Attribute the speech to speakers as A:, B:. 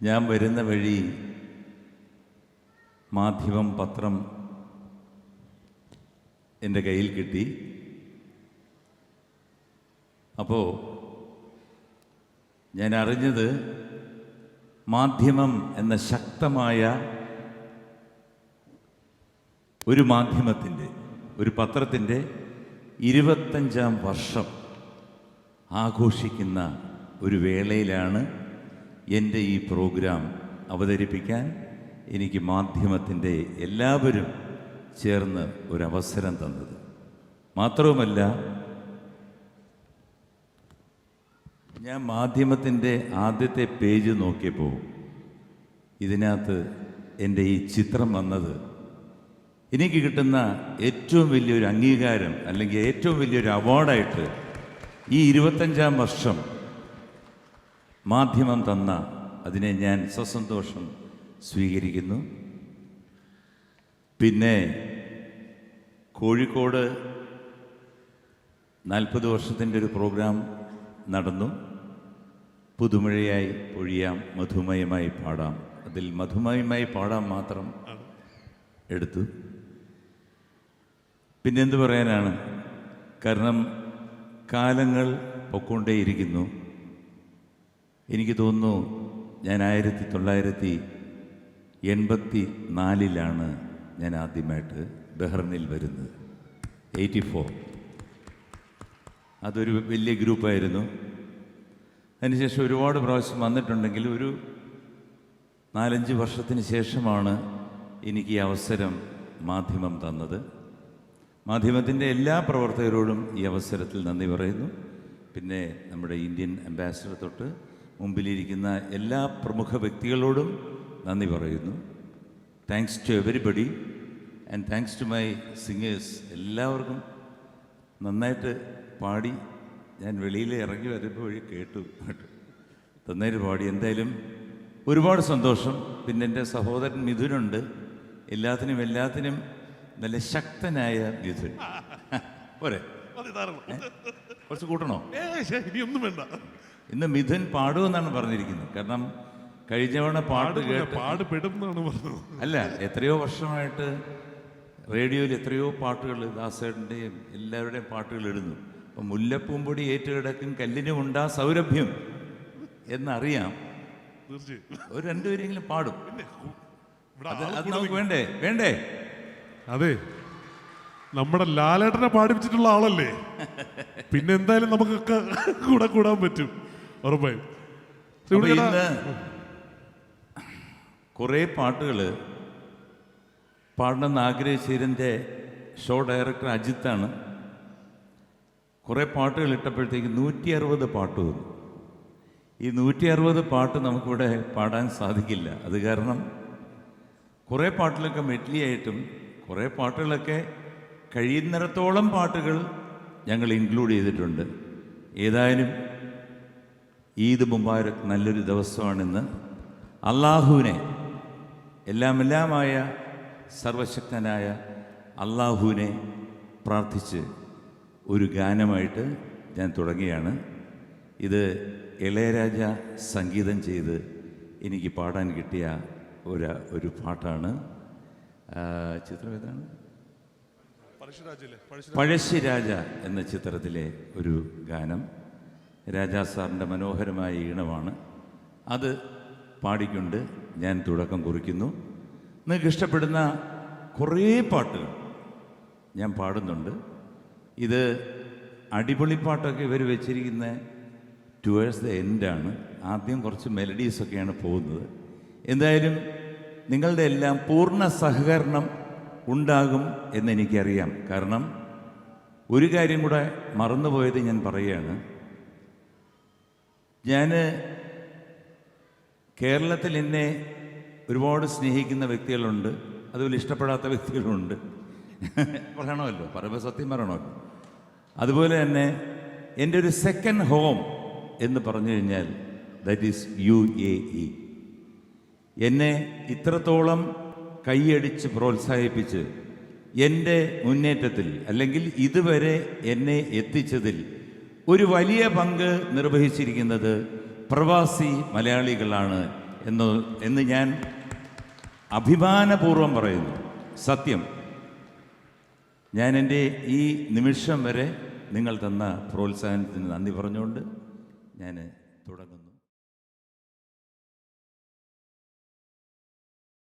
A: ഞാൻ വരുന്ന വഴി മാധ്യമം പത്രം എന്റെ കയ്യിൽ കിട്ടി. അപ്പോൾ ഞാൻ അറിഞ്ഞത് മാധ്യമം എന്ന ശക്തമായ ഒരു മാധ്യമത്തിന്റെ ഒരു പത്രത്തിന്റെ ഇരുപത്തഞ്ചാം വർഷം ആഘോഷിക്കുന്ന ഒരു വേളയിലാണ് എന്റെ ഈ പ്രോഗ്രാം അവതരിപ്പിക്കാൻ എനിക്ക് മാധ്യമത്തിന്റെ എല്ലാവരും ചേർന്ന് ഒരവസരം തന്നത്. മാത്രവുമല്ല ഞാൻ മാധ്യമത്തിന്റെ ആദ്യത്തെ പേജ് നോക്കിയപ്പോൾ ഇതിനകത്ത് എന്റെ ഈ ചിത്രം വന്നത് എനിക്ക് കിട്ടുന്ന ഏറ്റവും വലിയൊരു അംഗീകാരം അല്ലെങ്കിൽ ഏറ്റവും വലിയൊരു അവാർഡായിട്ട് ഈ ഇരുപത്തഞ്ചാം വർഷം മാധ്യമം തന്ന അതിനെ ഞാൻ സസന്തോഷം സ്വീകരിക്കുന്നു. പിന്നെ കോഴിക്കോട് നാൽപ്പത് വർഷത്തിന്റെ ഒരു പ്രോഗ്രാം നടന്നു. പുതുമഴയായി പൊഴിയാം മധുമയമായി പാടാം. അതിൽ മധുമയമായി പാടാം മാത്രം എടുത്തു. പിന്നെന്ത് പറയാനാണ്? കാരണം കാലങ്ങൾ പൊക്കൊണ്ടേയിരിക്കുന്നു. എനിക്ക് തോന്നുന്നു ഞാൻ ആയിരത്തി തൊള്ളായിരത്തി എൺപത്തി നാലിലാണ് ഞാൻ ആദ്യമായിട്ട് ബഹ്റിനിൽ വരുന്നത്. Eighty four. അതൊരു വലിയ ഗ്രൂപ്പായിരുന്നു. അതിനുശേഷം ഒരുപാട് പ്രാവശ്യം വന്നിട്ടുണ്ടെങ്കിൽ ഒരു നാലഞ്ച് വർഷത്തിന് ശേഷമാണ് എനിക്ക് ഈ അവസരം മാധ്യമം തന്നത്. മാധ്യമത്തിന്റെ എല്ലാ പ്രവർത്തകരോടും ഈ അവസരത്തിൽ നന്ദി പറയുന്നു. പിന്നെ നമ്മുടെ ഇന്ത്യൻ അംബാസിഡർ തൊട്ട് മുമ്പിലിരിക്കുന്ന എല്ലാ പ്രമുഖ വ്യക്തികളോടും നന്ദി പറയുന്നു. Thanks to everybody and thanks to my singers എല്ലാവർക്കും നന്നായിട്ട് പാടി. ഞാൻ വെളിയിൽ ഇറങ്ങി വരുമ്പോൾ കേട്ടു കേട്ടു. നന്നായിട്ട് പാടി. എന്തായാലും ഒരുപാട് സന്തോഷം. പിന്നെ എന്റെ സഹോദരൻ മിഥുനുണ്ട്. എല്ലാത്തിനും എല്ലാത്തിനും നല്ല ശക്തനായ മിഥുൻ. പോരെ. കുറച്ച് കൂട്ടണോ?
B: ഇനിയൊന്നും വേണ്ട.
A: ഇന്ന് മിഥുൻ പാടുമെന്നാണ് പറഞ്ഞിരിക്കുന്നത്. കാരണം കഴിഞ്ഞ തവണ പാട്ട് കേട്ട്
B: പറഞ്ഞത്.
A: അല്ല എത്രയോ വർഷമായിട്ട് റേഡിയോയിൽ എത്രയോ പാട്ടുകൾ ദാസേട്ടന്റെയും എല്ലാവരുടെയും പാട്ടുകൾ ഇടുന്നു. അപ്പം മുല്ലപ്പൂമ്പൊടി ഏറ്റുകിടക്കും കല്ലിനും ഉണ്ടാ സൗരഭ്യം എന്നറിയാം. ഒരു രണ്ടുപേരെങ്കിലും പാടും. അത് നമുക്ക് വേണ്ടേ? വേണ്ടേ?
B: അതെ. നമ്മുടെ ലാലേട്ടനെ പാടിപ്പിച്ചിട്ടുള്ള ആളല്ലേ? പിന്നെ എന്തായാലും നമുക്കൊക്കെ കൂടെ കൂടാൻ പറ്റും. ഉറപ്പായും. കുറെ
A: ഇന്ന് കുറേ പാട്ടുകൾ പാടണമെന്ന് ആഗ്രഹിച്ചതിന്റെ ഷോ ഡയറക്ടർ അജിത്താണ്. കുറേ പാട്ടുകൾ ഇട്ടപ്പോഴത്തേക്ക് നൂറ്റി അറുപത് പാട്ട് വന്നു. ഈ നൂറ്റി അറുപത് പാട്ട് നമുക്കിവിടെ പാടാൻ സാധിക്കില്ല. അത് കാരണം കുറേ പാട്ടിലൊക്കെ മെറ്റ്ലിയായിട്ടും കുറേ പാട്ടുകളൊക്കെ കഴിയുന്നിടത്തോളം പാട്ടുകൾ ഞങ്ങൾ ഇൻക്ലൂഡ് ചെയ്തിട്ടുണ്ട്. ഏതായാലും ഈദ് മുബാരക് നല്ലൊരു ദിവസമാണിന്ന് അള്ളാഹുവിനെ എല്ലാം എല്ലാമായ സർവശക്തനായ അള്ളാഹുവിനെ പ്രാർത്ഥിച്ച് ഒരു ഗാനമായിട്ട് ഞാൻ തുടങ്ങിയാണ് ഇത് ഇളയരാജ സംഗീതം ചെയ്ത് എനിക്ക് പാടാൻ കിട്ടിയ ഒരു ഒരു പാട്ടാണ്. ചിത്രം ഏതാണ്? പഴശ്ശിരാജ എന്ന ചിത്രത്തിലെ ഒരു ഗാനം. രാജാ സാറിന്റെ മനോഹരമായ ഈണമാണ്. അത് പാടിക്കൊണ്ട് ഞാൻ തുടക്കം കുറിക്കുന്നു. നിങ്ങൾക്ക് ഇഷ്ടപ്പെടുന്ന കുറേ പാട്ടുകൾ ഞാൻ പാടുന്നുണ്ട്. ഇത് അടിപൊളി പാട്ടൊക്കെ ഇവർ വെച്ചിരിക്കുന്ന ടുവേഴ്സ് ദ എൻഡാണ് ആദ്യം കുറച്ച് മെലഡീസൊക്കെയാണ് പോകുന്നത്. എന്തായാലും നിങ്ങളുടെ എല്ലാം പൂർണ സഹകരണം ഉണ്ടാകും എന്നെനിക്കറിയാം കാരണം ഒരു കാര്യം കൂടെ മറന്നുപോയത് ഞാൻ പറയുകയാണ്. ഞാൻ കേരളത്തിൽ എന്നെ ഒരുപാട് സ്നേഹിക്കുന്ന വ്യക്തികളുണ്ട്. അതുപോലെ ഇഷ്ടപ്പെടാത്ത വ്യക്തികളുണ്ട്. പറയണമല്ലോ. പറയുമ്പോൾ സത്യം പറയണമല്ലോ. അതുപോലെ തന്നെ എന്റെ ഒരു സെക്കൻഡ് ഹോം എന്ന് പറഞ്ഞു കഴിഞ്ഞാൽ that is U A E എന്നെ ഇത്രത്തോളം കൈയടിച്ച് പ്രോത്സാഹിപ്പിച്ച് എന്റെ മുന്നേറ്റത്തിൽ അല്ലെങ്കിൽ ഇതുവരെ എന്നെ എത്തിച്ചതിൽ ഒരു വലിയ പങ്ക് നിർവഹിച്ചിരിക്കുന്നത് പ്രവാസി മലയാളികളാണ് എന്ന് എന്ന് ഞാൻ അഭിമാനപൂർവം പറയുന്നു. സത്യം. ഞാൻ എന്റെ ഈ നിമിഷം വരെ നിങ്ങൾ തന്ന പ്രോത്സാഹനത്തിന് നന്ദി പറഞ്ഞുകൊണ്ട് ഞാൻ തുടങ്ങുന്നു.